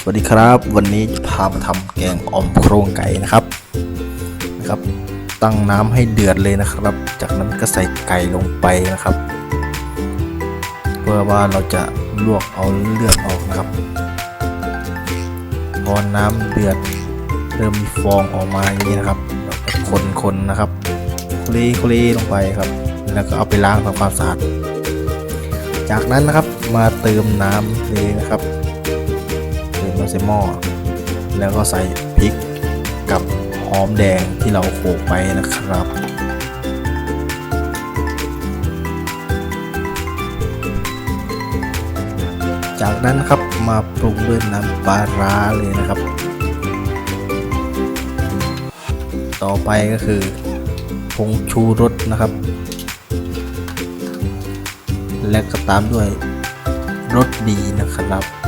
สวัสดีครับ วันนี้จะพามาทำแกงอ่อมโครงไก่นะครับนะครับ ตั้งน้ำให้เดือดเลยนะครับ จากนั้นก็ใส่ไก่ลงไปนะครับ เพื่อว่าเราจะลวกเอาเลือดออกนะครับพอน้ำเดือดเริ่มมีฟองออกมาอย่างนี้นะครับเราก็คนๆนะครับคลีคลีลงไปครับ แล้วก็เอาไปล้างทำความสะอาดจากนั้นนะครับมาเติมน้ำเลยนะครับ ส่หม้อแล้วก็ใส่พริกกับหอมแดงที่เราโขลกไปนะครับ จากนั้นครับมาปรุงด้วยน้ำปลาร้าเลยนะครับ ต่อไปก็คือผงชูรสนะครับ และก็ตามด้วยรสดีนะครับ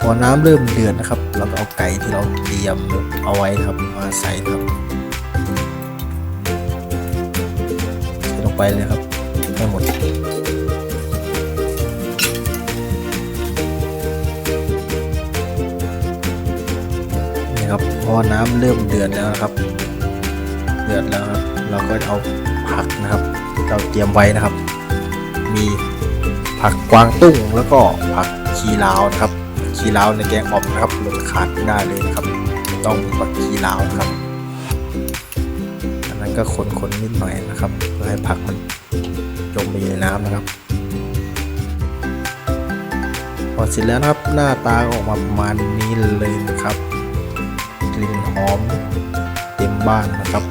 พอน้ำเริ่มเดือดนะครับ เราก็เอาไก่ที่เราเตรียมเอาไว้ครับมาใส่ครับใส่ลงไปเลยครับให้หมดนี่ครับพอน้ำเริ่มเดือดแล้วนะครับ เดือดแล้วครับเราก็เอาผักนะครับ เราเตรียมไว้นะครับ มีผักกวางตุ้งแล้วก็ผักชีลาวนะครับ ชีลาวในแกงอ่อมนะครับเลดขาดไม่ได้เลยนะครับ ต้องมีผักชีลาวนะครับอันนั้นก็คนๆนิดหน่อยนะครับเพื่อให้ผักมันจมไปอยู่ในน้ำนะครับพอเสร็จแล้วนะครับหน้าตาออกมาประมาณนี้เลยนะครับกลิ่นหอมเต็มบ้านนะครับ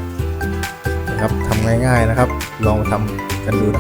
นะครับทำง่ายๆนะครับ ลองทำกันดูนะ